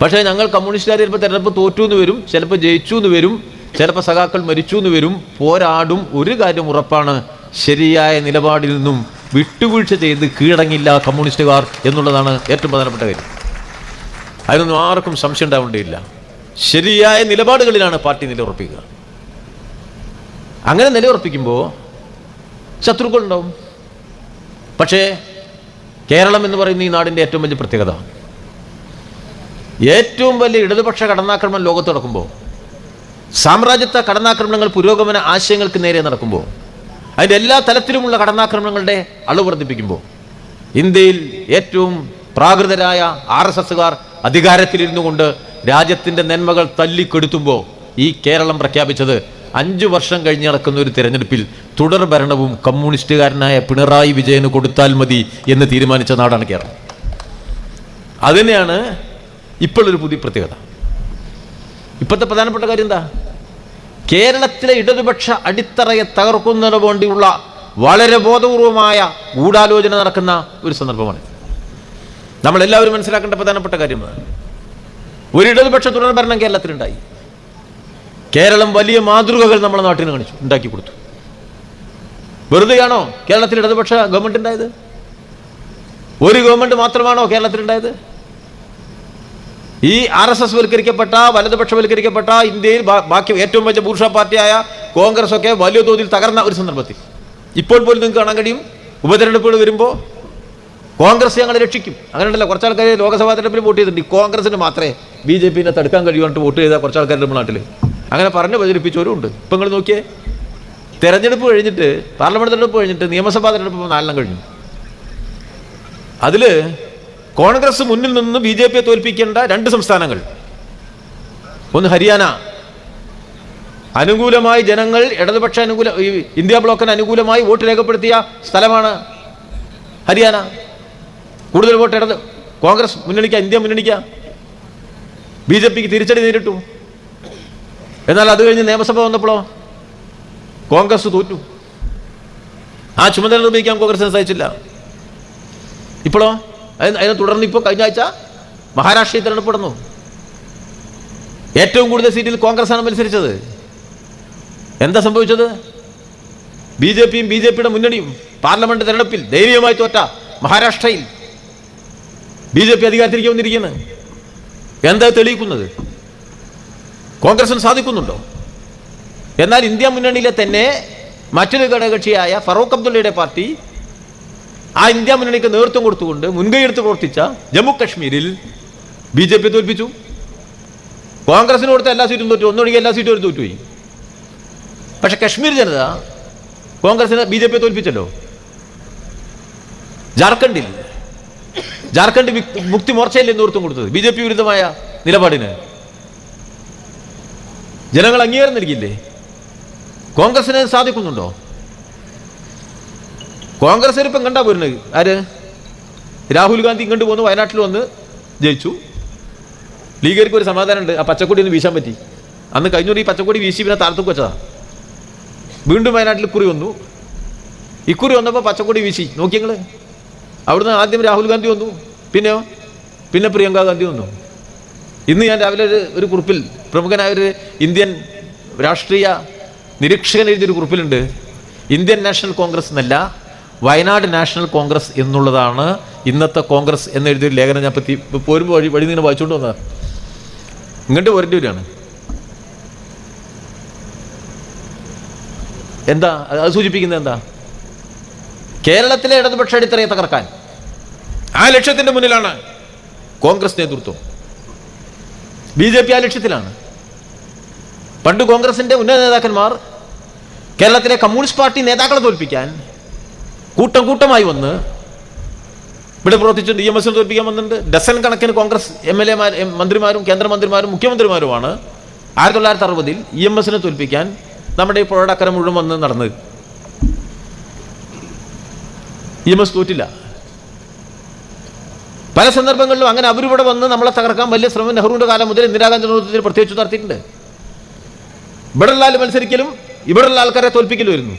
പക്ഷേ ഞങ്ങൾ കമ്മ്യൂണിസ്റ്റുകാർ ചിലപ്പോൾ തിരഞ്ഞെടുപ്പ് തോറ്റു എന്ന് വരും ചിലപ്പോൾ ജയിച്ചു എന്ന് വരും ചിലപ്പോൾ സഖാക്കൾ മരിച്ചു എന്ന് വരും പോരാടും ഒരു കാര്യം ഉറപ്പാണ് ശരിയായ നിലപാടിൽ നിന്നും വിട്ടുവീഴ്ച ചെയ്ത് കീഴടങ്ങില്ല കമ്മ്യൂണിസ്റ്റുകാർ എന്നുള്ളതാണ് ഏറ്റവും പ്രധാനപ്പെട്ട കാര്യം. അതിനൊന്നും ആർക്കും സംശയം ഉണ്ടാവേണ്ടിയില്ല ശരിയായ നിലപാടുകളിലാണ് പാർട്ടി നിലയുറപ്പിക്കുക. അങ്ങനെ നിലയുറപ്പിക്കുമ്പോൾ ശത്രുക്കളുണ്ടാവും പക്ഷേ കേരളം എന്ന് പറയുന്ന ഈ നാടിന്റെ ഏറ്റവും വലിയ പ്രത്യേകത ഏറ്റവും വലിയ ഇടതുപക്ഷ കടന്നാക്രമണം ലോകത്ത് നടക്കുമ്പോൾ സാമ്രാജ്യത്വ കടന്നാക്രമണങ്ങൾ പുരോഗമന ആശയങ്ങൾക്ക് നേരെ നടക്കുമ്പോൾ അതിന്റെ എല്ലാ തലത്തിലുമുള്ള കടന്നാക്രമണങ്ങളുടെ അളവ് വർദ്ധിപ്പിക്കുമ്പോൾ ഇന്ത്യയിൽ ഏറ്റവും പ്രാകൃതരായ ആർ എസ് എസുകാർ അധികാരത്തിലിരുന്നു കൊണ്ട് രാജ്യത്തിന്റെ നന്മകൾ തല്ലിക്കെടുത്തുമ്പോൾ ഈ കേരളം പ്രഖ്യാപിച്ചത് അഞ്ചു വർഷം കഴിഞ്ഞ് നടക്കുന്ന ഒരു തിരഞ്ഞെടുപ്പിൽ തുടർ ഭരണവും കമ്മ്യൂണിസ്റ്റുകാരനായ പിണറായി വിജയന് കൊടുത്താൽ മതി എന്ന് തീരുമാനിച്ച നാടാണ് കേരളം. അതുതന്നെയാണ് ഇപ്പോഴൊരു പുതിയ പ്രത്യേകത. ഇപ്പോഴത്തെ പ്രധാനപ്പെട്ട കാര്യം എന്താ? കേരളത്തിലെ ഇടതുപക്ഷ അടിത്തറയെ തകർക്കുന്നതിന് വേണ്ടിയുള്ള വളരെ ബോധപൂർവമായ ഗൂഢാലോചന നടക്കുന്ന ഒരു സന്ദർഭമാണ്. നമ്മളെല്ലാവരും മനസ്സിലാക്കേണ്ട പ്രധാനപ്പെട്ട കാര്യമാണ് ഒരു ഇടതുപക്ഷ തുടർ ഭരണം കേരളത്തിലുണ്ടായി. കേരളം വലിയ മാതൃകകൾ നമ്മുടെ നാട്ടിന് കാണിച്ചു ഉണ്ടാക്കി കൊടുത്തു. വെറുതെയാണോ കേരളത്തിൽ ഇടതുപക്ഷ ഗവൺമെന്റ് ഉണ്ടായത്? ഒരു ഗവൺമെന്റ് മാത്രമാണോ കേരളത്തിലുണ്ടായത്? ഈ ആർ എസ് എസ് വൽക്കരിക്കപ്പെട്ട വലതുപക്ഷവൽക്കരിക്കപ്പെട്ട ഇന്ത്യയിൽ ബാക്കി ഏറ്റവും വലിയ ബൂർഷ പാർട്ടിയായ കോൺഗ്രസ് ഒക്കെ വലിയ തോതിൽ തകർന്ന ഒരു സന്ദർഭത്തിൽ. ഇപ്പോൾ പോലും നിങ്ങൾക്ക് കാണാൻ കഴിയും ഉപതെരഞ്ഞെടുപ്പുകൾ വരുമ്പോൾ കോൺഗ്രസ് ഞങ്ങൾ രക്ഷിക്കും. അങ്ങനെയുണ്ടല്ലോ കുറച്ച് ആൾക്കാർ ലോക്സഭാ തെരഞ്ഞെടുപ്പിൽ വോട്ട് ചെയ്തിട്ടുണ്ട്. കോൺഗ്രസിന് മാത്രമേ ബി ജെ പിനെ തടുക്കാൻ കഴിയുമായിട്ട് വോട്ട് ചെയ്ത കുറച്ച് ആൾക്കാർ നമ്മുടെ നാട്ടിൽ അങ്ങനെ പറഞ്ഞ് പ്രചരിപ്പിച്ചവരും ഉണ്ട്. ഇപ്പം നിങ്ങൾ നോക്കിയേ തെരഞ്ഞെടുപ്പ് കഴിഞ്ഞിട്ട് പാർലമെന്റ് തെരഞ്ഞെടുപ്പ് കഴിഞ്ഞിട്ട് നിയമസഭാ തെരഞ്ഞെടുപ്പ് നാലെണ്ണം കഴിഞ്ഞു. അതിൽ കോൺഗ്രസ് മുന്നിൽ നിന്ന് ബി ജെ പിയെ തോൽപ്പിക്കേണ്ട രണ്ട് സംസ്ഥാനങ്ങൾ. ഒന്ന് ഹരിയാന. അനുകൂലമായി ജനങ്ങൾ ഇടതുപക്ഷ അനുകൂല ഇന്ത്യ ബ്ലോക്കിന് അനുകൂലമായി വോട്ട് രേഖപ്പെടുത്തിയ സ്ഥലമാണ് ഹരിയാന. കൂടുതൽ വോട്ട് ഇടത് കോൺഗ്രസ് മുന്നണിക്ക ഇന്ത്യ മുന്നണിക്ക. ബി ജെ പിക്ക് തിരിച്ചടി നേരിട്ടു. എന്നാൽ അത് കഴിഞ്ഞ് നിയമസഭ വന്നപ്പോഴോ? കോൺഗ്രസ് തോറ്റു. ആ ചുമതല നിർവഹിക്കാൻ കോൺഗ്രസിന് സാധിച്ചില്ല. ഇപ്പോഴോ? അതിന് തുടർന്ന് ഇപ്പോൾ കഴിഞ്ഞ ആഴ്ച മഹാരാഷ്ട്രയിൽ തിരഞ്ഞെടുപ്പ് നടന്നു. ഏറ്റവും കൂടുതൽ സീറ്റിൽ കോൺഗ്രസ് ആണ് മത്സരിച്ചത്. എന്താ സംഭവിച്ചത്? ബി ജെ പിയും ബി ജെ പിയുടെ മുന്നണിയും പാർലമെന്റ് തെരഞ്ഞെടുപ്പിൽ ദയനീയമായി തോറ്റ മഹാരാഷ്ട്രയിൽ ബി ജെ പി അധികാരത്തിലേക്ക് വന്നിരിക്കുകയാണ് എന്താ തെളിയിക്കുന്നത്? കോൺഗ്രസിന് സാധിക്കുന്നുണ്ടോ? എന്നാൽ ഇന്ത്യ മുന്നണിയിലെ തന്നെ മറ്റൊരു ഘടകകക്ഷിയായ ഫറൂഖ് അബ്ദുള്ളയുടെ പാർട്ടി ആ ഇന്ത്യ മുന്നണിക്ക് നേതൃത്വം കൊടുത്തുകൊണ്ട് മുൻകൈയെടുത്ത് പ്രവർത്തിച്ച ജമ്മു കശ്മീരിൽ ബി ജെ പി തോൽപ്പിച്ചു. കോൺഗ്രസിന് കൊടുത്ത എല്ലാ സീറ്റും തോറ്റു. ഒന്നൊഴികെ എല്ലാ സീറ്റും തോറ്റുപോയി. പക്ഷെ കശ്മീർ ജനത കോൺഗ്രസിനെ ബി ജെ പി തോൽപ്പിച്ചല്ലോ. ജാർഖണ്ഡിൽ ജാർഖണ്ഡ് മുക്തി മോർച്ചയിൽ നേതൃത്വം കൊടുത്തത് ബി ജെ പി വിരുദ്ധമായ നിലപാടിന്. ജനങ്ങൾ അംഗീകാരം നൽകിയില്ലേ? കോൺഗ്രസിന് സാധിക്കുന്നുണ്ടോ? കോൺഗ്രസ് ഇപ്പം കണ്ടാ പോരുന്നത്? ആര്? രാഹുൽ ഗാന്ധി ഇങ്ങോട്ട് പോന്നു വയനാട്ടിൽ വന്ന് ജയിച്ചു. ലീഗർക്ക് ഒരു സമാധാനമുണ്ട്. ആ പച്ചക്കൊടി ഒന്ന് വീശാൻ പറ്റി. അന്ന് കഴിഞ്ഞൊരു ഈ പച്ചക്കൊടി വീശി പിന്നെ താഴത്തേക്ക് വെച്ചതാ. വീണ്ടും വയനാട്ടിൽ കുറി വന്നു. ഇക്കുറി വന്നപ്പോൾ പച്ചക്കൊടി വീശി. നോക്കിയങ്ങൾ അവിടുന്ന് ആദ്യം രാഹുൽ ഗാന്ധി വന്നു. പിന്നെയോ? പിന്നെ പ്രിയങ്ക ഗാന്ധി വന്നു. ഇന്ന് ഞാൻ രാവിലെ ഒരു ഒരു കുറിപ്പിൽ പ്രമുഖനായ ഒരു ഇന്ത്യൻ രാഷ്ട്രീയ നിരീക്ഷകൻ എഴുതിയൊരു കുറിപ്പിലുണ്ട്. ഇന്ത്യൻ നാഷണൽ കോൺഗ്രസ് എന്നല്ല വയനാട് നാഷണൽ കോൺഗ്രസ് എന്നുള്ളതാണ് ഇന്നത്തെ കോൺഗ്രസ് എന്നെഴുതിയൊരു ലേഖനം ഞാൻ പറ്റി പോരുമ്പോൾ വഴി വഴി നിന്ന് വായിച്ചുകൊണ്ട് വന്നതാ. ഇങ്ങോട്ട് വരേണ്ടി വരികയാണ്. എന്താ? അത് അത് സൂചിപ്പിക്കുന്നത് എന്താ? കേരളത്തിലെ ഇടതുപക്ഷ അടിത്തറയെ തകർക്കാൻ. ആ ലക്ഷ്യത്തിന്റെ മുന്നിലാണ് കോൺഗ്രസ് നേതൃത്വം. ബി ജെ പി ആ ലക്ഷ്യത്തിലാണ്. പണ്ട് കോൺഗ്രസിന്റെ ഉന്നത നേതാക്കന്മാർ കേരളത്തിലെ കമ്മ്യൂണിസ്റ്റ് പാർട്ടി നേതാക്കളെ തോൽപ്പിക്കാൻ കൂട്ടം കൂട്ടമായി വന്ന് ഇവിടെ പ്രവർത്തിച്ച് ഡി എം എസിനെ തോൽപ്പിക്കാൻ വന്നിട്ടുണ്ട്. ഡസൻ കണക്കിന് കോൺഗ്രസ് എം എൽ എമാർ മന്ത്രിമാരും കേന്ദ്രമന്ത്രിമാരും മുഖ്യമന്ത്രിമാരുമാണ്. ആയിരത്തി തൊള്ളായിരത്തി അറുപതിൽ ഇ എം എസിനെ തോൽപ്പിക്കാൻ നമ്മുടെ ഈ പുഴയുടെ മുഴുവൻ വന്ന് നടന്നത്. ഇ എം എസ് തോറ്റില്ല. പല സന്ദർഭങ്ങളിലും അങ്ങനെ അവരിവിടെ വന്ന് നമ്മളെ തകർക്കാൻ വലിയ ശ്രമം നെഹ്റുവിന്റെ കാലം മുതൽ ഇന്ദിരാഗാന്ധി നേതൃത്വത്തിൽ പ്രത്യേകിച്ച് നടത്തിയിട്ടുണ്ട്. ഇവിടെയുള്ള ആൾ മത്സരിക്കലും ഇവിടെയുള്ള ആൾക്കാരെ തോൽപ്പിക്കലും വരുന്നു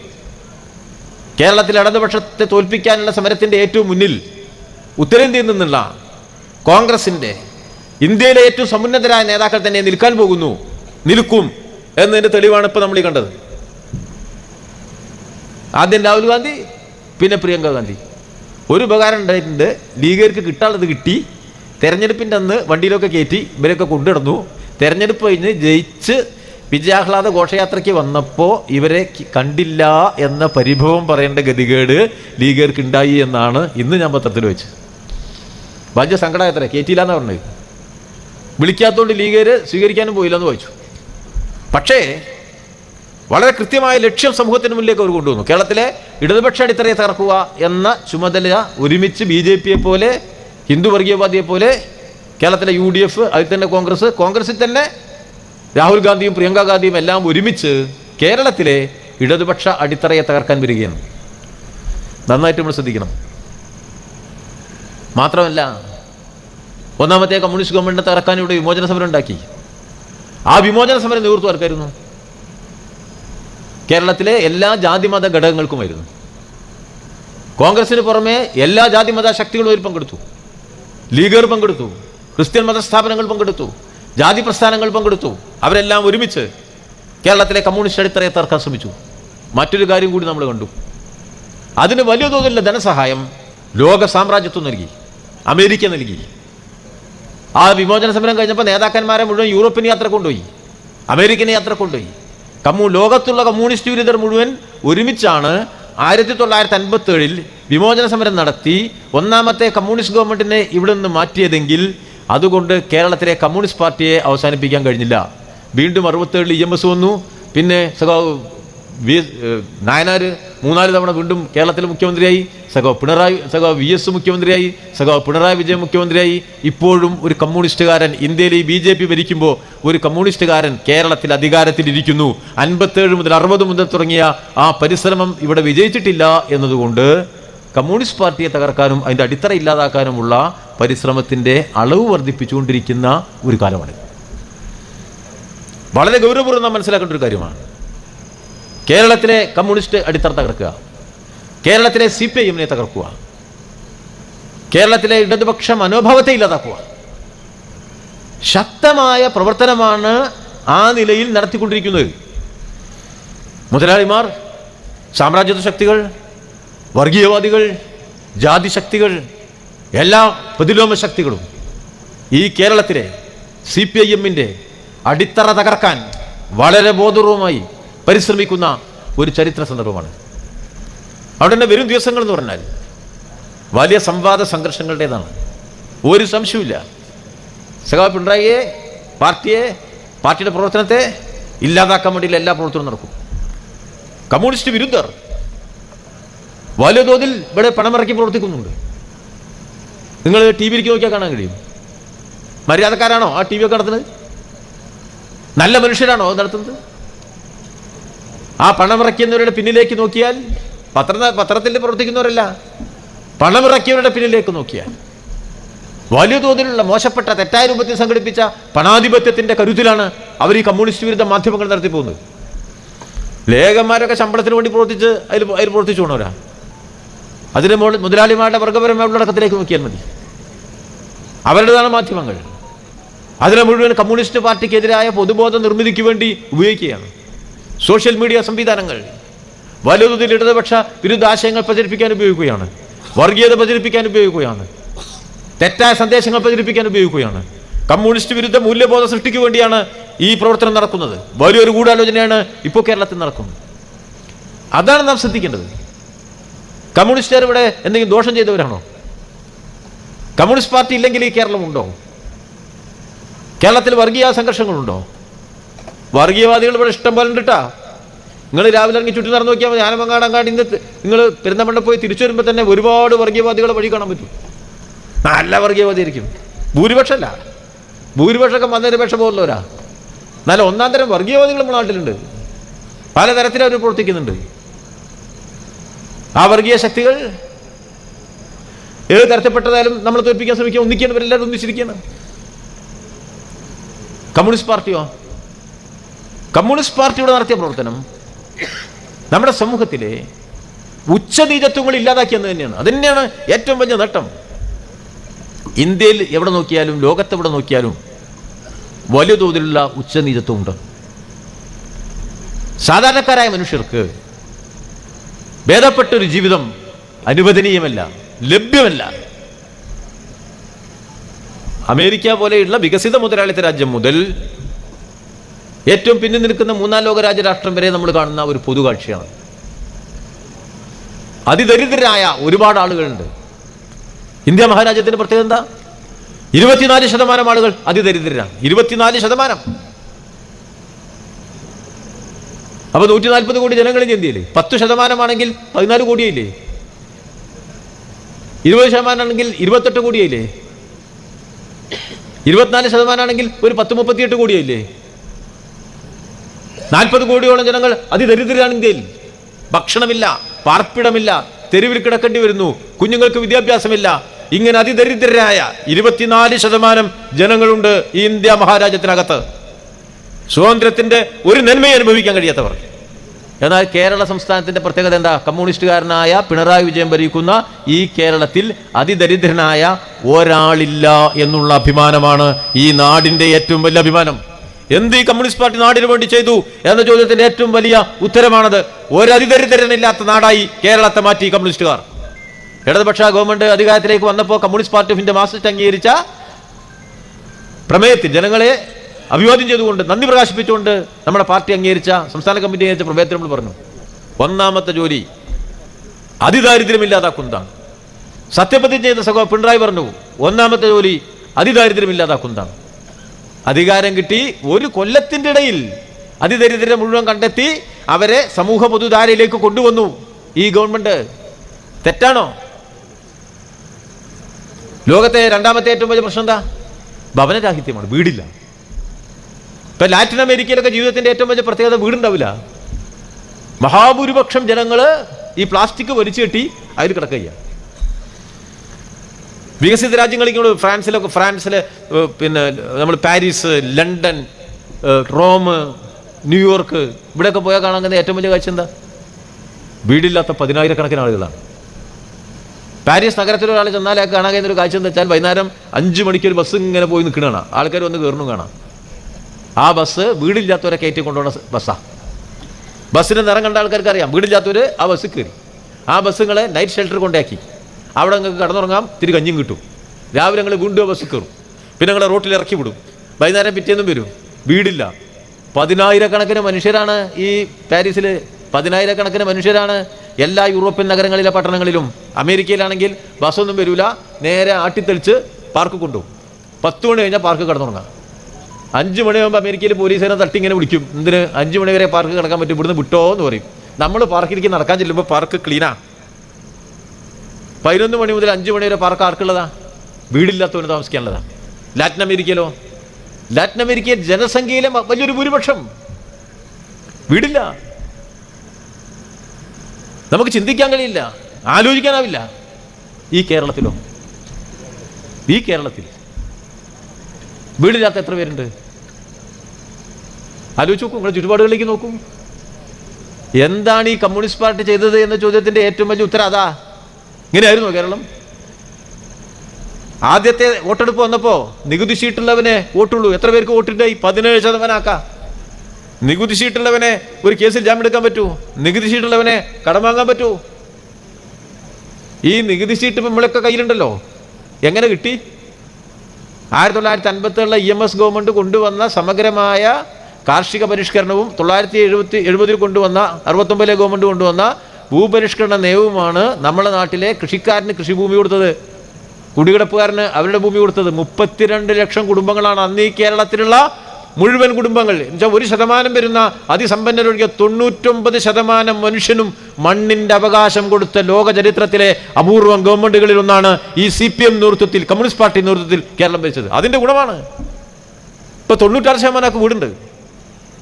കേരളത്തിൽ ഇടതുപക്ഷത്തെ തോൽപ്പിക്കാനുള്ള സമരത്തിന്റെ ഏറ്റവും മുന്നിൽ ഉത്തരേന്ത്യയിൽ നിന്നുള്ള കോൺഗ്രസിന്റെ ഇന്ത്യയിലെ ഏറ്റവും സമുന്നതരായ നേതാക്കൾ തന്നെ നിൽക്കാൻ പോകുന്നു നിൽക്കും എന്നതിന്റെ തെളിവാണ് ഇപ്പോൾ നമ്മൾ ഈ കണ്ടത്. ആദ്യം രാഹുൽ ഗാന്ധി പിന്നെ പ്രിയങ്ക ഗാന്ധി. ഒരു ഉപകാരം ഉണ്ടായിട്ടുണ്ട്. ലീഗർക്ക് കിട്ടാനുള്ളത് കിട്ടി. തെരഞ്ഞെടുപ്പിന്റെ അന്ന് വണ്ടിയിലൊക്കെ കയറ്റി ഇവരൊക്കെ കൊണ്ടുനടന്നു. തെരഞ്ഞെടുപ്പ് കഴിഞ്ഞ് ജയിച്ച് വിജയാഹ്ലാദ ഘോഷയാത്രയ്ക്ക് വന്നപ്പോൾ ഇവരെ കണ്ടില്ല എന്ന പരിഭവം പറയേണ്ട ഗതികേട് ലീഗർക്ക് ഉണ്ടായി എന്നാണ് ഇന്ന് ഞാൻ പത്രത്തിൽ വെച്ച് വലിയ സങ്കടമായത്ര കയറ്റിയില്ല എന്നാണ് പറഞ്ഞത്? വിളിക്കാത്തതുകൊണ്ട് ലീഗര് സ്വീകരിക്കാനും പോയില്ലെന്ന് വായിച്ചു. പക്ഷേ വളരെ കൃത്യമായ ലക്ഷ്യം സമൂഹത്തിന് മുന്നിലേക്ക് അവർ കൊണ്ടുവന്നു. കേരളത്തിലെ ഇടതുപക്ഷ അടിത്തറയെ തകർക്കുക എന്ന ചുമതല ഒരുമിച്ച് ബി ജെ പിയെ പോലെ ഹിന്ദു വർഗീയവാദിയെ പോലെ കേരളത്തിലെ യു ഡി എഫ് അതിൽ തന്നെ കോൺഗ്രസ് കോൺഗ്രസിൽ തന്നെ രാഹുൽ ഗാന്ധിയും പ്രിയങ്ക ഗാന്ധിയും എല്ലാം ഒരുമിച്ച് കേരളത്തിലെ ഇടതുപക്ഷ അടിത്തറയെ തകർക്കാൻ വരികയാണ്. നന്നായിട്ട് നമ്മൾ ശ്രദ്ധിക്കണം. മാത്രമല്ല ഒന്നാമത്തെ കമ്മ്യൂണിസ്റ്റ് ഗവൺമെന്റിനെ തകർക്കാൻ ഇവിടെ വിമോചന സമരം ഉണ്ടാക്കി. ആ വിമോചന സമരം നേതൃത്വം ആർക്കായിരുന്നു? കേരളത്തിലെ എല്ലാ ജാതിമത ഘടകങ്ങൾക്കുമായിരുന്നു. കോൺഗ്രസിന് പുറമെ എല്ലാ ജാതിമത ശക്തികളും പങ്കെടുത്തു. ലീഗർ പങ്കെടുത്തു. ക്രിസ്ത്യൻ മതസ്ഥാപനങ്ങൾ പങ്കെടുത്തു. ജാതി പ്രസ്ഥാനങ്ങൾ പങ്കെടുത്തു. അവരെല്ലാം ഒരുമിച്ച് കേരളത്തിലെ കമ്മ്യൂണിസ്റ്റ് അടിത്തറയെ തർക്കാൻ ശ്രമിച്ചു. മറ്റൊരു കാര്യം കൂടി നമ്മൾ കണ്ടു. അതിന് വലിയ തോതിലുള്ള ധനസഹായം ലോക സാമ്രാജ്യത്വം നൽകി. അമേരിക്ക നൽകി. ആ വിമോചന സമരം കഴിഞ്ഞപ്പോൾ നേതാക്കന്മാരെ മുഴുവൻ യൂറോപ്യൻ യാത്ര കൊണ്ടുപോയി. അമേരിക്കൻ യാത്ര കൊണ്ടുപോയി. കമ്മ്യൂ ലോകത്തുള്ള കമ്മ്യൂണിസ്റ്റ് വിരുദ്ധർ മുഴുവൻ ഒരുമിച്ചാണ് ആയിരത്തി തൊള്ളായിരത്തി അൻപത്തി ഏഴിൽ വിമോചന സമരം നടത്തി ഒന്നാമത്തെ കമ്മ്യൂണിസ്റ്റ് ഗവൺമെന്റിനെ ഇവിടെ നിന്ന് മാറ്റിയതെങ്കിൽ അതുകൊണ്ട് കേരളത്തിലെ കമ്മ്യൂണിസ്റ്റ് പാർട്ടിയെ അവസാനിപ്പിക്കാൻ കഴിഞ്ഞില്ല. വീണ്ടും അറുപത്തേഴിൽ ഇ എം എസ് വന്നു. പിന്നെ സഖാവ് വി നായനാർ മൂന്നാൽ തവണ വീണ്ടും കേരളത്തിൽ മുഖ്യമന്ത്രിയായി. സഖാവ് പിണറായി സഖാവ് വി എസ് മുഖ്യമന്ത്രിയായി. സഖാവ് പിണറായി വിജയൻ മുഖ്യമന്ത്രിയായി. ഇപ്പോഴും ഒരു കമ്മ്യൂണിസ്റ്റുകാരൻ ഇന്ത്യയിൽ ഈ ബി ജെ പി ഭരിക്കുമ്പോൾ ഒരു കമ്മ്യൂണിസ്റ്റുകാരൻ കേരളത്തിൽ അധികാരത്തിലിരിക്കുന്നു. അൻപത്തേഴ് മുതൽ അറുപത് മുതൽ തുടങ്ങിയ ആ പരിശ്രമം ഇവിടെ വിജയിച്ചിട്ടില്ല എന്നതുകൊണ്ട് കമ്മ്യൂണിസ്റ്റ് പാർട്ടിയെ തകർക്കാനും അതിന്റെ അടിത്തറ ഇല്ലാതാക്കാനുമുള്ള പരിശ്രമത്തിന്റെ അളവ് വർദ്ധിപ്പിച്ചുകൊണ്ടിരിക്കുന്ന ഒരു കാലമാണ്. വളരെ ഗൗരവപൂർവം നാം മനസ്സിലാക്കേണ്ട ഒരു കാര്യമാണ്. കേരളത്തിലെ കമ്മ്യൂണിസ്റ്റ് അടിത്തറ തകർക്കുക. കേരളത്തിലെ സി പി എമ്മിനെ തകർക്കുക. കേരളത്തിലെ ഇടതുപക്ഷ മനോഭാവത്തെ ഇല്ലാതാക്കുക. ശക്തമായ പ്രവർത്തനമാണ് ആ നിലയിൽ നടത്തിക്കൊണ്ടിരിക്കുന്നത്. മുതലാളിമാർ സാമ്രാജ്യത്വ ശക്തികൾ വർഗീയവാദികൾ ജാതി ശക്തികൾ എല്ലാ പ്രതിലോമ ശക്തികളും ഈ കേരളത്തിലെ സി പി ഐ എമ്മിന്റെ അടിത്തറ തകർക്കാൻ വളരെ ബോധപൂർവമായി പരിശ്രമിക്കുന്ന ഒരു ചരിത്ര സന്ദർഭമാണ്. അവിടെ തന്നെ വരും ദിവസങ്ങൾ എന്ന് പറഞ്ഞാൽ വലിയ സംവാദ സംഘർഷങ്ങളുടേതാണ്. ഒരു സംശയമില്ല സഖാവ് പിണറായിയെ പാർട്ടിയെ പാർട്ടിയുടെ പ്രവർത്തനത്തെ ഇല്ലാതാക്കാൻ വേണ്ടിയുള്ള എല്ലാ പ്രവർത്തനവും നടക്കും. കമ്മ്യൂണിസ്റ്റ് വിരുദ്ധർ വലിയ തോതിൽ ഇവിടെ പണമിറക്കി പ്രവർത്തിക്കുന്നുണ്ട്. നിങ്ങൾ ടി വിയിലേക്ക് നോക്കിയാൽ കാണാൻ കഴിയും. മര്യാദക്കാരാണോ ആ ടി വി ഒക്കെ നടത്തുന്നത്? നല്ല മനുഷ്യരാണോ നടത്തുന്നത്? ആ പണമിറക്കിയവരുടെ പിന്നിലേക്ക് നോക്കിയാൽ പത്ര പത്രത്തിൽ പ്രവർത്തിക്കുന്നവരല്ല. പണമിറക്കിയവരുടെ പിന്നിലേക്ക് നോക്കിയാൽ. വലിയ തോതിലുള്ള മോശപ്പെട്ട തെറ്റായ രൂപത്തിൽ സംഘടിപ്പിച്ച പണാധിപത്യത്തിന്റെ കരുത്തിലാണ് അവർ ഈ കമ്മ്യൂണിസ്റ്റ് വിരുദ്ധ മാധ്യമങ്ങൾ നടത്തി പോകുന്നത്. ലേഖന്മാരൊക്കെ ശമ്പളത്തിന് വേണ്ടി പ്രവർത്തിച്ച് അതിൽ അതിൽ പ്രവർത്തിച്ചു പോണവരാ. അതിന് മുതലാളിമാരുടെ വർഗപരമായ ഉള്ളടക്കത്തിലേക്ക് നോക്കിയാൽ മതി. അവരുടേതാണ് മാധ്യമങ്ങൾ. അതിനെ മുഴുവൻ കമ്മ്യൂണിസ്റ്റ് പാർട്ടിക്കെതിരായ പൊതുബോധ നിർമ്മിതിക്ക് വേണ്ടി ഉപയോഗിക്കുകയാണ്. സോഷ്യൽ മീഡിയ സംവിധാനങ്ങൾ. വലിയ തോതിൽ ഇടതുപക്ഷ വിരുദ്ധ ആശയങ്ങൾ പ്രചരിപ്പിക്കാൻ ഉപയോഗിക്കുകയാണ്. വർഗീയത പ്രചരിപ്പിക്കാൻ ഉപയോഗിക്കുകയാണ്. തെറ്റായ സന്ദേശങ്ങൾ പ്രചരിപ്പിക്കാൻ ഉപയോഗിക്കുകയാണ്. കമ്മ്യൂണിസ്റ്റ് വിരുദ്ധ മൂല്യബോധ സൃഷ്ടിക്ക് വേണ്ടിയാണ് ഈ പ്രവർത്തനം നടക്കുന്നത്. വലിയൊരു ഗൂഢാലോചനയാണ് ഇപ്പോൾ കേരളത്തിൽ നടക്കുന്നത്. അതാണ് നാം ശ്രദ്ധിക്കേണ്ടത്. കമ്മ്യൂണിസ്റ്റുകാർ ഇവിടെ എന്തെങ്കിലും ദോഷം ചെയ്തവരാണോ? കമ്മ്യൂണിസ്റ്റ് പാർട്ടി ഇല്ലെങ്കിൽ ഈ കേരളം ഉണ്ടോ? കേരളത്തിൽ വർഗീയ സംഘർഷങ്ങളുണ്ടോ? വർഗീയവാദികൾ ഇവിടെ ഇഷ്ടം പോലെ ഉണ്ടിട്ടാ. നിങ്ങൾ രാവിലെ ഇറങ്ങി ചുറ്റി നടന്നു നോക്കിയാൽ മതി. അങ്ങാടി ഇന്ന് നിങ്ങൾ പെരുന്തമണ്ണ പോയി തിരിച്ചു വരുമ്പോൾ തന്നെ ഒരുപാട് വർഗീയവാദികളെ വഴി കാണാൻ പറ്റും. നല്ല വർഗീയവാദിയായിരിക്കും. ഭൂരിപക്ഷമല്ല ഭൂരിപക്ഷമൊക്കെ മതനിരപേക്ഷ പോലുള്ളവരാ. നല്ല ഒന്നാം തരം വർഗീയവാദികൾ നമ്മുടെ നാട്ടിലുണ്ട്. പലതരത്തിൽ അവർ പ്രവർത്തിക്കുന്നുണ്ട്. ആ വർഗീയ ശക്തികൾ ഏത് തരത്തിൽപ്പെട്ടതായാലും നമ്മൾ തോൽപ്പിക്കാൻ ശ്രമിക്കുക ഒന്നിക്കാൻ ഇവരെല്ലാവരും ഒന്നിച്ചിരിക്കുകയാണ്. കമ്മ്യൂണിസ്റ്റ് പാർട്ടിയോ? കമ്മ്യൂണിസ്റ്റ് പാർട്ടിയുടെ നടത്തിയ പ്രവർത്തനം നമ്മുടെ സമൂഹത്തിലെ ഉച്ചനീചത്വങ്ങൾ ഇല്ലാതാക്കിയെന്ന് തന്നെയാണ്. അത് തന്നെയാണ് ഏറ്റവും വലിയ നേട്ടം. ഇന്ത്യയിൽ എവിടെ നോക്കിയാലും ലോകത്തെവിടെ നോക്കിയാലും വലിയ തോതിലുള്ള ഉച്ചനീചത്വമുണ്ട്. സാധാരണക്കാരായ മനുഷ്യർക്ക് ഭേദപ്പെട്ടൊരു ജീവിതം അനുവദനീയമല്ല. ലഭ്യമല്ല. അമേരിക്ക പോലെയുള്ള വികസിത മുതലാളിത്ത രാജ്യം മുതൽ ഏറ്റവും പിന്നിൽ നിൽക്കുന്ന മൂന്നാം ലോക രാജ്യരാഷ്ട്രം വരെ നമ്മൾ കാണുന്ന ഒരു പൊതുകാഴ്ചയാണ്. അതിദരിദ്രരായ ഒരുപാട് ആളുകളുണ്ട്. ഇന്ത്യ മഹാരാജ്യത്തിന്റെ പ്രത്യേകത എന്താ? ഇരുപത്തിനാല് ശതമാനം ആളുകൾ അതിദരിദ്രരാണ്. ഇരുപത്തിനാല് ശതമാനം. അപ്പൊ നൂറ്റി നാൽപ്പത് കോടി ജനങ്ങളിൽ ഇന്ത്യയില്ലേ പത്ത് ശതമാനമാണെങ്കിൽ പതിനാല് കോടിയായില്ലേ? ഇരുപത് ശതമാനമാണെങ്കിൽ ഇരുപത്തെട്ട് കോടിയായില്ലേ? ഇരുപത്തിനാല് ശതമാനമാണെങ്കിൽ ഒരു പത്ത് മുപ്പത്തിയെട്ട് കോടിയായില്ലേ? നാൽപ്പത് കോടിയോളം ജനങ്ങൾ അതിദരിദ്രരാണ് ഇന്ത്യയിൽ. ഭക്ഷണമില്ല പാർപ്പിടമില്ല തെരുവിൽ കിടക്കേണ്ടി വരുന്നു കുഞ്ഞുങ്ങൾക്ക് വിദ്യാഭ്യാസമില്ല. ഇങ്ങനെ അതിദരിദ്രരായ ഇരുപത്തിനാല് ശതമാനം ജനങ്ങളുണ്ട് ഈ ഇന്ത്യ മഹാരാജ്യത്തിനകത്ത്. സ്വാതന്ത്ര്യത്തിന്റെ ഒരു നന്മയെ അനുഭവിക്കാൻ കഴിയാത്തവർ. എന്നാൽ കേരള സംസ്ഥാനത്തിന്റെ പ്രത്യേകത എന്താ? കമ്മ്യൂണിസ്റ്റുകാരനായ പിണറായി വിജയൻ ഭരിക്കുന്ന ഈ കേരളത്തിൽ അതിദരിദ്രനായ ഒരാളില്ല എന്നുള്ള അഭിമാനമാണ് ഈ നാടിന്റെ ഏറ്റവും വലിയ അഭിമാനം. എന്ത് ഈ കമ്മ്യൂണിസ്റ്റ് പാർട്ടി നാടിന് വേണ്ടി ചെയ്തു എന്ന ചോദ്യത്തിന്റെ ഏറ്റവും വലിയ ഉത്തരമാണത്. ഒരതിദരിദ്രനില്ലാത്ത നാടായി കേരളത്തെ മാറ്റി കമ്മ്യൂണിസ്റ്റുകാർ. ഇടതുപക്ഷ ഗവൺമെന്റ് അധികാരത്തിലേക്ക് വന്നപ്പോൾ communist party of India master അംഗീകരിച്ച പ്രമേയത്തിൽ ജനങ്ങളെ അഭിവാദ്യം ചെയ്തുകൊണ്ട് നന്ദി പ്രകാശിപ്പിച്ചുകൊണ്ട് നമ്മുടെ പാർട്ടി അംഗീകരിച്ച സംസ്ഥാന കമ്മിറ്റി അംഗീകരിച്ച പ്രമേയത്തിൽ നമ്മൾ പറഞ്ഞു. ഒന്നാമത്തെ ജോലി അതിദാരിദ്ര്യം ഇല്ലാതാക്കുന്നതാണ്. സത്യപ്രതിജ്ഞ ചെയ്ത സഹോ പിണറായി പറഞ്ഞു ഒന്നാമത്തെ ജോലി അതിദാരിദ്ര്യം ഇല്ലാതാക്കുന്നതാണ്. അധികാരം കിട്ടി ഒരു കൊല്ലത്തിന്റെ ഇടയിൽ അതിദരിദ്രം മുഴുവൻ കണ്ടെത്തി അവരെ സമൂഹ പൊതുധാരയിലേക്ക് കൊണ്ടുവന്നു. ഈ ഗവൺമെന്റ് തെറ്റാണോ? ലോകത്തെ രണ്ടാമത്തെ ഏറ്റവും വലിയ പ്രശ്നം എന്താ? ഭവനരാഹിത്യമാണ് വീടില്ല. ഇപ്പൊ ലാറ്റിൻ അമേരിക്കയിലൊക്കെ ജീവിതത്തിന്റെ ഏറ്റവും വലിയ പ്രത്യേകത വീടുണ്ടാവില്ല. മഹാഭൂരിപക്ഷം ജനങ്ങൾ ഈ പ്ലാസ്റ്റിക് വലിച്ചു കെട്ടി അതിൽ കിടക്കുക വികസിത രാജ്യങ്ങൾ ഫ്രാൻസിലൊക്കെ ഫ്രാൻസിൽ പിന്നെ നമ്മൾ പാരീസ് ലണ്ടൻ റോം ന്യൂയോർക്ക് ഇവിടെയൊക്കെ പോയാൽ കാണാൻ ഏറ്റവും വലിയ കാഴ്ച എന്താ? വീടില്ലാത്ത പതിനായിരക്കണക്കിന് ആളുകളാണ്. പാരീസ് നഗരത്തിൽ ഒരാൾ ചെന്നാൽ കാണാൻ കഴിയുന്ന ഒരു കാഴ്ച എന്ന് വെച്ചാൽ വൈകുന്നേരം അഞ്ച് മണിക്ക് ഒരു ബസ് ഇങ്ങനെ പോയി നിൽക്കണതാണ്. ആൾക്കാർ വന്ന് കയറണം കാണാം. ആ ബസ് വീടില്ലാത്തവരെ കയറ്റി കൊണ്ടുപോകുന്ന ബസ്സാണ് ബസ്സിന് നിറം കണ്ട ആൾക്കാർക്ക് അറിയാം വീടില്ലാത്തവർ ആ ബസ് കയറി. ആ ബസ്സുകളെ നൈറ്റ് ഷെൽട്ടർ കൊണ്ടാക്കി. അവിടെ നിങ്ങൾക്ക് കടന്നുറങ്ങാം തിരി കഞ്ഞും കിട്ടും. രാവിലെ നിങ്ങൾ വീണ്ടും ബസ് കയറും. പിന്നെ നിങ്ങളെ റോട്ടിൽ ഇറക്കി വിടും. വൈകുന്നേരം പിറ്റേന്നും വരും. വീടില്ല. പതിനായിരക്കണക്കിന് മനുഷ്യരാണ് ഈ പാരീസിൽ പതിനായിരക്കണക്കിന് മനുഷ്യരാണ് എല്ലാ യൂറോപ്യൻ നഗരങ്ങളിലെ പട്ടണങ്ങളിലും. അമേരിക്കയിലാണെങ്കിൽ ബസ്സൊന്നും വരില്ല നേരെ ആട്ടിത്തെളിച്ച് പാർക്ക് കൊണ്ടുപോകും. പത്ത് മണി കഴിഞ്ഞാൽ പാർക്ക് കടന്നുറങ്ങാം. അഞ്ച് മണിയാകുമ്പോൾ അമേരിക്കയിൽ പോലീസുകാരെ തട്ടി ഇങ്ങനെ വിളിക്കും. എന്തിന്? അഞ്ച് മണി വരെ പാർക്ക് കിടക്കാൻ പറ്റും. ഇവിടുന്ന് വിട്ടോ എന്ന് പറയും. നമ്മൾ പാർക്കിലേക്ക് നടക്കാൻ ചെല്ലുമ്പോൾ പാർക്ക് ക്ലീനാ പതിനൊന്ന് മണി മുതൽ അഞ്ച് മണി വരെ പാർക്ക് ആർക്കുള്ളതാ? വീടില്ലാത്തവന് താമസിക്കാനുള്ളതാ. ലാറ്റിൻ അമേരിക്കയിലോ? ലാറ്റിൻ അമേരിക്കയിൽ ജനസംഖ്യയിലെ വലിയൊരു ഭൂരിപക്ഷം. വീടില്ല. നമുക്ക് ചിന്തിക്കാൻ കഴിയില്ല. ആലോചിക്കാനാവില്ല. ഈ കേരളത്തിലോ? ഈ കേരളത്തിൽ. വീടില്ലാത്ത എത്ര പേരുണ്ട്? ആലോചിച്ച് നോക്കൂ നിങ്ങൾ ചുറ്റുപാടുകളിലേക്ക് നോക്കൂ. എന്താണ് ഈ കമ്മ്യൂണിസ്റ്റ് പാർട്ടി ചെയ്തത് എന്ന ചോദ്യത്തിന്റെ ഏറ്റവും വലിയ ഉത്തരം അതാ. ഇങ്ങനെയായിരുന്നു കേരളം. ആദ്യത്തെ വോട്ടെടുപ്പ് വന്നപ്പോ നികുതി ഷീട്ടുള്ളവനെ വോട്ടുള്ളൂ. എത്ര പേർക്ക് വോട്ടുണ്ടായി പതിനേഴ് ശതമാനാക്കാം നികുതി ഷീട്ടുള്ളവനെ ഒരു കേസിൽ ജാമ്യം എടുക്കാൻ പറ്റൂ. നികുതി ഷീട്ടുള്ളവനെ കടം വാങ്ങാൻ പറ്റൂ. ഈ നികുതി ഷീട്ട് നമ്മളൊക്കെ കയ്യിലുണ്ടല്ലോ. എങ്ങനെ കിട്ടി? ആയിരത്തി തൊള്ളായിരത്തി അൻപത്തേഴിലെ ഇ എം എസ് ഗവൺമെന്റ് കൊണ്ടുവന്ന സമഗ്രമായ കാർഷിക പരിഷ്കരണവും തൊള്ളായിരത്തി എഴുപത്തി എഴുപതിൽ കൊണ്ടുവന്ന അറുപത്തൊമ്പതിലെ ഗവൺമെന്റ് കൊണ്ടുവന്ന ഭൂപരിഷ്കരണ നിയമവുമാണ് നമ്മുടെ നാട്ടിലെ കൃഷിക്കാരന് കൃഷിഭൂമി കൊടുത്തത്. കുടികിടപ്പുകാരന് അവരുടെ ഭൂമി കൊടുത്തത്. മുപ്പത്തിരണ്ട് ലക്ഷം കുടുംബങ്ങളാണ് അന്ന് ഈ കേരളത്തിലുള്ള മുഴുവൻ കുടുംബങ്ങൾ. എന്നുവെച്ചാൽ ഒരു ശതമാനം വരുന്ന അതിസമ്പന്നരൊഴികെ തൊണ്ണൂറ്റൊമ്പത് ശതമാനം മനുഷ്യനും മണ്ണിന്റെ അവകാശം കൊടുത്ത ലോക ചരിത്രത്തിലെ അപൂർവം ഗവൺമെന്റുകളിൽ ഒന്നാണ് ഈ സി പി എം നേതൃത്വത്തിൽ കമ്മ്യൂണിസ്റ്റ് പാർട്ടി നേതൃത്വത്തിൽ കേരളം ഭരിച്ചത്. അതിന്റെ ഗുണമാണ്. ഇപ്പൊ തൊണ്ണൂറ്റാറ് ശതമാനമൊക്കെ വീടുണ്ട്.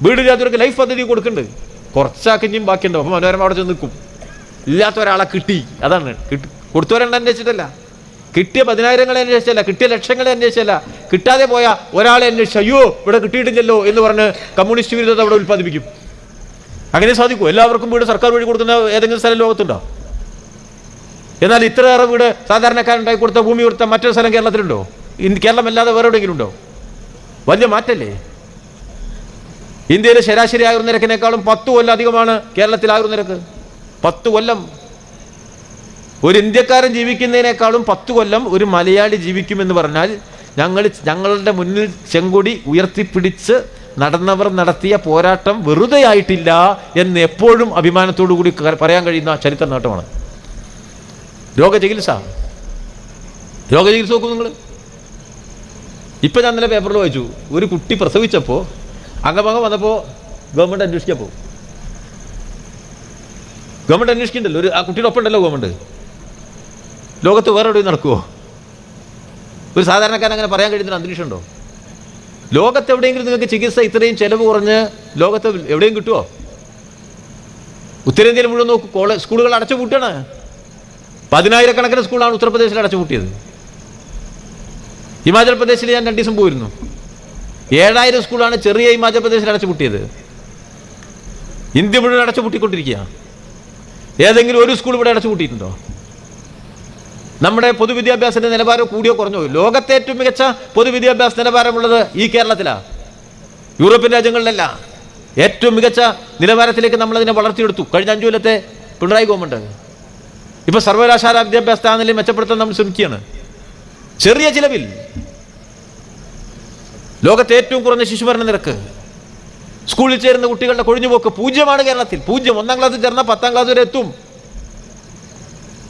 വീടില്ലാത്തവർക്ക് ലൈഫ് പദ്ധതി കൊടുക്കുന്നുണ്ട്. കുറച്ചാക്കിഞ്ഞും ബാക്കിയുണ്ടോ. അപ്പൊ മനോരമ അവിടെ ചെന്ന് നിൽക്കും. ഇല്ലാത്ത ഒരാളെ കിട്ടി. അതാണ്. കിട്ടി. കൊടുത്തവരെണ്ണം അന്വേഷിച്ചിട്ടല്ല. കിട്ടിയ പതിനായിരങ്ങളെ അന്വേഷിച്ചല്ല കിട്ടിയ ലക്ഷങ്ങളെ അന്വേഷിച്ചല്ല. കിട്ടാതെ പോയ ഒരാളെ അന്വേഷിച്ച അയ്യോ ഇവിടെ കിട്ടിയിട്ടില്ലല്ലോ എന്ന് പറഞ്ഞ് കമ്മ്യൂണിസ്റ്റ് വിരുദ്ധത അവിടെ ഉൽപ്പാദിപ്പിക്കും. അങ്ങനെ സാധിക്കും എല്ലാവർക്കും വീട് സർക്കാർ വഴി കൊടുക്കുന്ന ഏതെങ്കിലും സ്ഥലം ലോകത്തുണ്ടോ? എന്നാൽ ഇത്രയേറെ വീട് സാധാരണക്കാരുണ്ടായി കൊടുത്ത ഭൂമി കൊടുത്ത മറ്റൊരു സ്ഥലം കേരളത്തിലുണ്ടോ? ഇന്ന് കേരളം അല്ലാതെ വേറെ എവിടെയെങ്കിലും ഉണ്ടോ വലിയ മാറ്റല്ലേ? ഇന്ത്യയിലെ ശരാശരി ആയുർ നിരക്കിനേക്കാളും പത്ത് കൊല്ലം അധികമാണ് കേരളത്തിൽ ആയുർ നിരക്ക്. പത്ത് കൊല്ലം ഒരു ഇന്ത്യക്കാരൻ ജീവിക്കുന്നതിനേക്കാളും പത്ത് കൊല്ലം ഒരു മലയാളി ജീവിക്കുമെന്ന് പറഞ്ഞാൽ ഞങ്ങൾ ഞങ്ങളുടെ മുന്നിൽ ചെങ്കൊടി ഉയർത്തിപ്പിടിച്ച് നടന്നവർ നടത്തിയ പോരാട്ടം വെറുതെ ആയിട്ടില്ല എന്ന് എപ്പോഴും അഭിമാനത്തോടു കൂടി പറയാൻ കഴിയുന്ന ചരിത്ര നേട്ടമാണ്. രോഗചികിത്സ. രോഗചികിത്സ നോക്കൂ നിങ്ങൾ. ഇപ്പം ഞാൻ ഇന്നലെ പേപ്പറിൽ വായിച്ചു. ഒരു കുട്ടി പ്രസവിച്ചപ്പോൾ അംഗമംഗം വന്നപ്പോൾ ഗവൺമെന്റ് അന്വേഷിക്കാൻ പോകും. ഗവൺമെന്റ് അന്വേഷിക്കണ്ടല്ലോ? ഒരു ആ കുട്ടിയുടെ ഒപ്പം ഉണ്ടല്ലോ ഗവൺമെന്റ് ലോകത്ത് വേറെ എവിടെയും നടക്കുമോ ഒരു സാധാരണക്കാരൻ അങ്ങനെ പറയാൻ കഴിയുന്ന അന്തരീക്ഷമുണ്ടോ? ലോകത്ത് എവിടെയെങ്കിലും നിങ്ങൾക്ക് ചികിത്സ ഇത്രയും ചിലവ് കുറഞ്ഞ് ലോകത്ത് എവിടെയും കിട്ടുമോ ഉത്തരേന്ത്യയിൽ മുഴുവൻ നോക്കൂ കോളേജ് സ്കൂളുകൾ അടച്ചു പൂട്ടാണ് പതിനായിരക്കണക്കിന് സ്കൂളാണ് ഉത്തർപ്രദേശിൽ അടച്ചു പൂട്ടിയത്. ഹിമാചൽ പ്രദേശിൽ ഞാൻ രണ്ട് ദിവസം പോയിരുന്നു. ഏഴായിരം സ്കൂളാണ് ചെറിയ ഹിമാചൽ പ്രദേശിൽ അടച്ചു പൂട്ടിയത്. ഇന്ത്യ മുഴുവൻ അടച്ചു പൂട്ടിക്കൊണ്ടിരിക്കുക ഏതെങ്കിലും ഒരു സ്കൂൾ ഇവിടെ അടച്ചു പൂട്ടിയിട്ടുണ്ടോ? നമ്മുടെ പൊതുവിദ്യാഭ്യാസത്തിന്റെ നിലവാരം കൂടിയോ കുറഞ്ഞോ? ലോകത്തെ ഏറ്റവും മികച്ച പൊതുവിദ്യാഭ്യാസ നിലവാരമുള്ളത് ഈ കേരളത്തിലാണ് യൂറോപ്യൻ രാജ്യങ്ങളിലല്ല. ഏറ്റവും മികച്ച നിലവാരത്തിലേക്ക് നമ്മളതിനെ വളർത്തിയെടുത്തു. കഴിഞ്ഞ അഞ്ചു കൊല്ലത്തെ പിണറായി ഗവൺമെന്റ്. ഇപ്പൊ സർവകലാശാല വിദ്യാഭ്യാസ സ്ഥാനങ്ങളിൽ മെച്ചപ്പെടുത്താൻ നമ്മൾ ശ്രമിക്കുകയാണ്. ചെറിയ ചിലവിൽ. ലോകത്തെ ഏറ്റവും കുറഞ്ഞ ശിശുമരണ നിരക്ക്. സ്കൂളിൽ ചേരുന്ന കുട്ടികളുടെ കൊഴിഞ്ഞുപോക്ക് പൂജ്യമാണ് കേരളത്തിൽ. പൂജ്യം. ഒന്നാം ക്ലാസ്സിൽ ചേർന്ന പത്താം ക്ലാസ് വരെ എത്തും.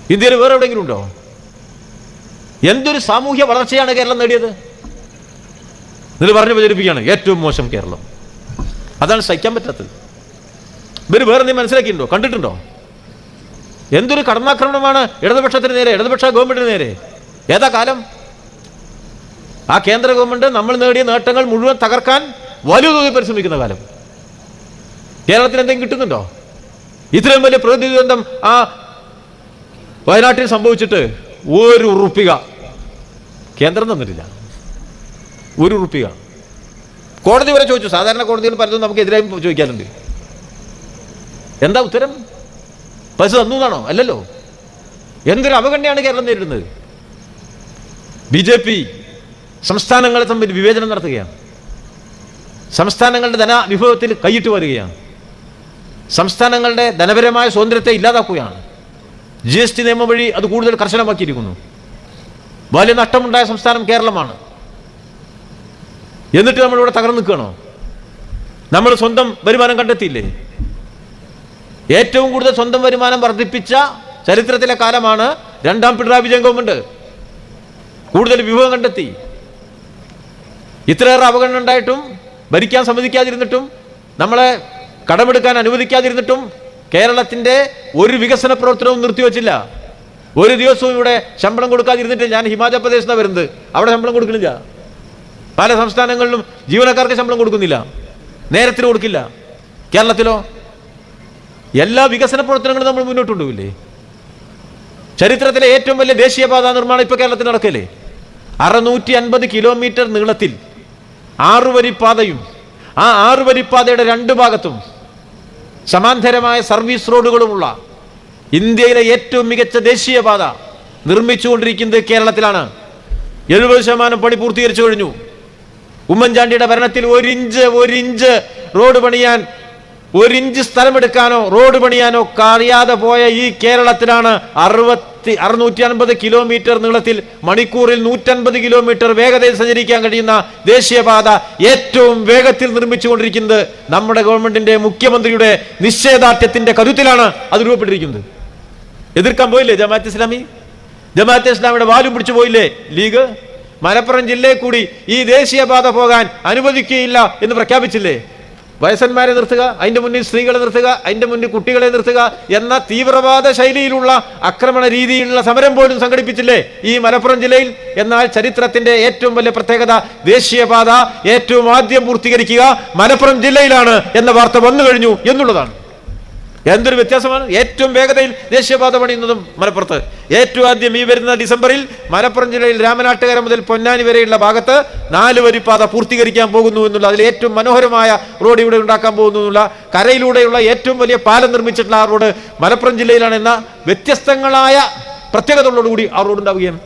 ഇന്ത്യയിൽ വേറെ എവിടെയെങ്കിലും ഉണ്ടോ? എന്തൊരു സാമൂഹ്യ വളർച്ചയാണ് കേരളം നേടിയത്? ഇതിൽ പറഞ്ഞു പ്രചരിപ്പിക്കുകയാണ് ഏറ്റവും മോശം കേരളം. അതാണ് സഹിക്കാൻ പറ്റാത്തത്. ഇവർ വേറെ നീ മനസ്സിലാക്കിയിട്ടുണ്ടോ? കണ്ടിട്ടുണ്ടോ? എന്തൊരു കടന്നാക്രമണമാണ് ഇടതുപക്ഷത്തിന് നേരെ ഇടതുപക്ഷ ഗവൺമെന്റിന് നേരെ? ഏതാ കാലം? ആ കേന്ദ്ര ഗവൺമെന്റ് നമ്മൾ നേടിയ നേട്ടങ്ങൾ മുഴുവൻ തകർക്കാൻ വലിയ തോതിൽ പരിശ്രമിക്കുന്ന കാലം. കേരളത്തിന് എന്തെങ്കിലും കിട്ടുന്നുണ്ടോ? ഇത്രയും വലിയ പ്രകൃതി ദുരന്തം ആ വയനാട്ടിൽ സംഭവിച്ചിട്ട് ഒരു ഉറുപ്പിക. കേന്ദ്രം തന്നിട്ടില്ല. ഒരു ഉറുപ്പിക. കോടതി വരെ ചോദിച്ചു. സാധാരണ കോടതിയിൽ പലതും നമുക്ക് എതിരായി ചോദിക്കാറുണ്ട്. എന്താ ഉത്തരം? പൈസ തന്നു എന്നാണോ? അല്ലല്ലോ. എന്തൊരു അവഗണനയാണ് കേരളം നേരിടുന്നത്? ബി ജെ പി സംസ്ഥാനങ്ങളെ തമ്മിൽ വിവേചനം നടത്തുകയാണ്. സംസ്ഥാനങ്ങളുടെ ധന വിഭവത്തിൽ കൈയിട്ട് വരികയാണ്. സംസ്ഥാനങ്ങളുടെ ധനപരമായ സ്വാതന്ത്ര്യത്തെ ഇല്ലാതാക്കുകയാണ്. ജി എസ് ടി നിയമം വഴി അത് കൂടുതൽ കർശനമാക്കിയിരിക്കുന്നു. വലിയ നഷ്ടമുണ്ടായ സംസ്ഥാനം കേരളമാണ്. എന്നിട്ട് നമ്മളിവിടെ തകർന്നു നിൽക്കണോ നമ്മൾ സ്വന്തം വരുമാനം കണ്ടെത്തിയില്ലേ? ഏറ്റവും കൂടുതൽ സ്വന്തം വരുമാനം വർദ്ധിപ്പിച്ച ചരിത്രത്തിലെ കാലമാണ് രണ്ടാം പിണറായി വിജയൻ ഗവൺമെന്റ് കൂടുതൽ വിഭവം കണ്ടെത്തി. ഇത്രയേറെ അവഗണന ഉണ്ടായിട്ടും ഭരിക്കാൻ സമ്മതിക്കാതിരുന്നിട്ടും നമ്മളെ കടമെടുക്കാൻ അനുവദിക്കാതിരുന്നിട്ടും കേരളത്തിന്റെ ഒരു വികസന പ്രവർത്തനവും നിർത്തിവെച്ചില്ല. ഒരു ദിവസവും ഇവിടെ ശമ്പളം കൊടുക്കാതിരുന്നിട്ട് ഞാൻ ഹിമാചൽ പ്രദേശിൽ നിന്നാണ് വരുന്നത്. അവിടെ ശമ്പളം കൊടുക്കുന്നില്ല. പല സംസ്ഥാനങ്ങളിലും ജീവനക്കാർക്ക് ശമ്പളം കൊടുക്കുന്നില്ല. നേരത്തിന് കൊടുക്കില്ല. കേരളത്തിലോ? എല്ലാ വികസന പ്രവർത്തനങ്ങളും നമ്മൾ മുന്നോട്ട് കൊണ്ടുപോയില്ലേ ചരിത്രത്തിലെ ഏറ്റവും വലിയ ദേശീയപാത നിർമ്മാണം ഇപ്പോൾ കേരളത്തിൽ നടക്കല്ലേ? അറുന്നൂറ്റി അൻപത് കിലോമീറ്റർ നീളത്തിൽ ആറുവരിപ്പാതയും ആ ആറുവരിപ്പാതയുടെ രണ്ട് ഭാഗത്തും സമാന്തരമായ സർവീസ് റോഡുകളുമുള്ള ഇന്ത്യയിലെ ഏറ്റവും മികച്ച ദേശീയപാത നിർമ്മിച്ചുകൊണ്ടിരിക്കുന്നത് കേരളത്തിലാണ്. എഴുപത് ശതമാനം പണി പൂർത്തീകരിച്ചു കഴിഞ്ഞു. ഉമ്മൻചാണ്ടിയുടെ ഭരണത്തിൽ ഒരിഞ്ച് ഒരിഞ്ച് റോഡ് പണിയാൻ ഒരിഞ്ച് സ്ഥലമെടുക്കാനോ റോഡ് പണിയാനോ കഴിയാതെ പോയ ഈ കേരളത്തിലാണ് അറുപത്തി അറുന്നൂറ്റി അൻപത് കിലോമീറ്റർ നീളത്തിൽ മണിക്കൂറിൽ നൂറ്റൻപത് കിലോമീറ്റർ വേഗതയിൽ സഞ്ചരിക്കാൻ കഴിയുന്ന ദേശീയപാത ഏറ്റവും വേഗത്തിൽ നിർമ്മിച്ചുകൊണ്ടിരിക്കുന്നത് നമ്മുടെ ഗവൺമെന്റിന്റെ മുഖ്യമന്ത്രിയുടെ നിശ്ചയദാർഢ്യത്തിന്റെ കരുത്തിലാണ് അത് രൂപപ്പെട്ടിരിക്കുന്നത്. എതിർക്കാൻ പോയില്ലേ ജമാഅത്ത് ഇസ്ലാമി? ജമാഅത്ത് ഇസ്ലാമിയുടെ വാലും പിടിച്ചു പോയില്ലേ ലീഗ്? മലപ്പുറം ജില്ലയിൽ കൂടി ഈ ദേശീയപാത പോകാൻ അനുവദിക്കുകയില്ല എന്ന് പ്രഖ്യാപിച്ചില്ലേ? വയസ്സന്മാരെ നിർത്തുക അതിന്റെ മുന്നിൽ സ്ത്രീകളെ നിർത്തുക അതിന്റെ മുന്നിൽ കുട്ടികളെ നിർത്തുക എന്ന തീവ്രവാദ ശൈലിയിലുള്ള ആക്രമണ രീതിയിലുള്ള സമരം പോലും സംഘടിപ്പിച്ചില്ലേ ഈ മലപ്പുറം ജില്ലയിൽ? എന്നാൽ ചരിത്രത്തിന്റെ ഏറ്റവും വലിയ പ്രത്യേകത ദേശീയപാത ഏറ്റവും ആദ്യം പൂർത്തീകരിക്കുക മലപ്പുറം ജില്ലയിലാണ് എന്ന വാർത്ത വന്നു കഴിഞ്ഞു എന്നുള്ളതാണ്. എന്തൊരു വ്യത്യാസമാണ്? ഏറ്റവും വേഗതയിൽ ദേശീയപാത പണിയുന്നതും മലപ്പുറത്ത്. ഏറ്റവും ആദ്യം ഈ വരുന്ന ഡിസംബറിൽ മലപ്പുറം ജില്ലയിൽ രാമനാട്ടുകര മുതൽ പൊന്നാനി വരെയുള്ള ഭാഗത്ത് നാല് വരി പാത പൂർത്തീകരിക്കാൻ പോകുന്നു എന്നുള്ള അതിൽ ഏറ്റവും മനോഹരമായ റോഡ് ഇവിടെ ഉണ്ടാക്കാൻ പോകുന്നു എന്നുള്ള കരയിലൂടെയുള്ള ഏറ്റവും വലിയ പാലം നിർമ്മിച്ചിട്ടുള്ള ആ റോഡ് മലപ്പുറം ജില്ലയിലാണ് എന്ന വ്യത്യസ്തങ്ങളായ പ്രത്യേകതകളോടുകൂടി ആ റോഡ് ഉണ്ടാവുകയാണ്.